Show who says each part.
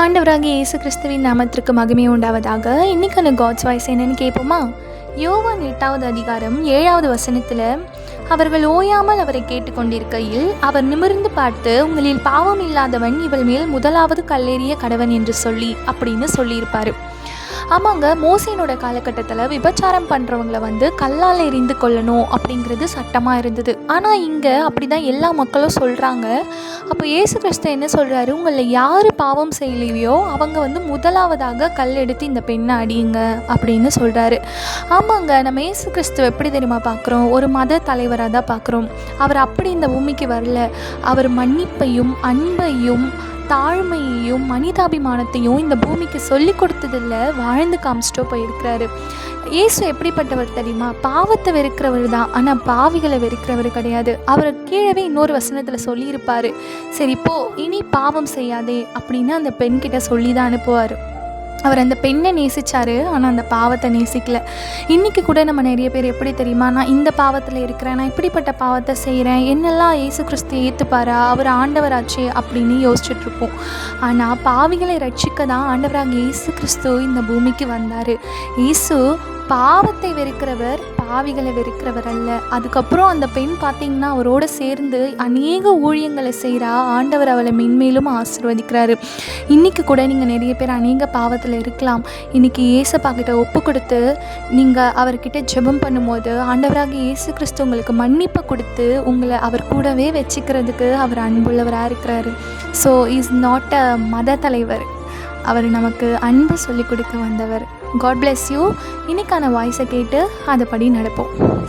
Speaker 1: ஆண்டவராக இயேசு கிறிஸ்துவின் நாமத்திற்கு மகிமை உண்டாவதாக. இன்னைக்கான காட்ஸ் வாய்ஸ் என்னன்னு கேட்போமா? யோவான் எட்டாவது அதிகாரம் ஏழாவது வசனத்தில் அவர்கள் ஓயாமல் அவரை கேட்டுக்கொண்டிருக்கையில் அவர் நிமிர்ந்து பார்த்து உங்களில் பாவம் இல்லாதவன் இவள் மேல் முதலாவது கல்லேறிய கடவன் என்று சொல்லி அப்படின்னு சொல்லியிருப்பார். ஆமாங்க மோசேனோட காலகட்டத்தில் விபச்சாரம் பண்ணுறவங்கள வந்து கல்லால் எரிந்து கொள்ளணும் அப்படிங்கிறது சட்டமாக இருந்தது. ஆனால் இங்கே அப்படி தான் எல்லா மக்களும் சொல்கிறாங்க அப்போ இயேசு கிறிஸ்து என்ன சொல்கிறாரு உங்களில் யார் பாவம் செய்யலையோ அவங்க வந்து முதலாவதாக கல் எடுத்து இந்த பெண்ணை அடியுங்க அப்படின்னு சொல்கிறாரு ஆமாங்க நம்ம இயேசு கிறிஸ்துவ எப்படி தெரியுமா பார்க்குறோம் ஒரு மத தலைவராக தான் பார்க்குறோம் அவர் அப்படி இந்த பூமிக்கு வரல. அவர் மன்னிப்பையும் அன்பையும் தாழ்மையையும் மனிதாபிமானத்தையும் இந்த பூமிக்கு சொல்லி கொடுத்ததில் வாழ்ந்து காமிச்சிட்டோ போயிருக்கிறாரு. இயேசு எப்படிப்பட்டவர் தெரியுமா? பாவத்தை வெறுக்கிறவர் தான். ஆனால் பாவிகளை வெறுக்கிறவர் கிடையாது. அவர் கீழவே இன்னொரு வசனத்தில் சொல்லியிருப்பார். சரி போ இனி பாவம் செய்யாதே அப்படின்னு அந்த பெண்கிட்ட சொல்லி தான் அனுப்புவார். அவர் அந்த பெண்ணை நேசித்தார் ஆனால் அந்த பாவத்தை நேசிக்கல. இன்றைக்கி கூட நம்ம நிறைய பேர் எப்படி தெரியுமா நான் இந்த பாவத்தில் இருக்கிறேன் நான் இப்படிப்பட்ட பாவத்தை செய்கிறேன் என்னெல்லாம் இயேசு கிறிஸ்து ஏற்றுப்பாரா அவர் ஆண்டவராச்சே அப்படின்னு யோசிச்சுட்ருப்போம். ஆனால் பாவிகளை ரட்சிக்க தான் ஆண்டவராக இயேசு கிறிஸ்து இந்த பூமிக்கு வந்தார். இயேசு பாவத்தை வெறுக்கிறவர் பாவிகளை வெறுக்கிறவர் அல்ல. அதுக்கப்புறம் அந்த பெண் பார்த்தீங்கன்னா அவரோட சேர்ந்து அநேக ஊழியங்களை செய்கிறா ஆண்டவர் அவளை மென்மேலும் ஆசிர்வதிக்கிறாரு. இன்றைக்கி கூட நீங்கள் நிறைய பேர் அநேக பாவத்தில் இருக்கலாம். இன்றைக்கி ஏசப்பா கிட்ட ஒப்பு கொடுத்து நீங்கள் அவர்கிட்ட ஜெபம் பண்ணும்போது ஆண்டவராக இயேசு கிறிஸ்து உங்களுக்கு மன்னிப்பை கொடுத்து உங்களை அவர் கூடவே வச்சுக்கிறதுக்கு அவர் அன்புள்ளவராக இருக்கிறாரு. ஸோ இஸ் நாட் அ மத தலைவர். அவர் நமக்கு அன்பு சொல்லிக் கொடுக்க வந்தவர். காட் bless யூ இன்னைக்கான வாய்ஸை கேட்டு அதைப்படி நடப்போம்.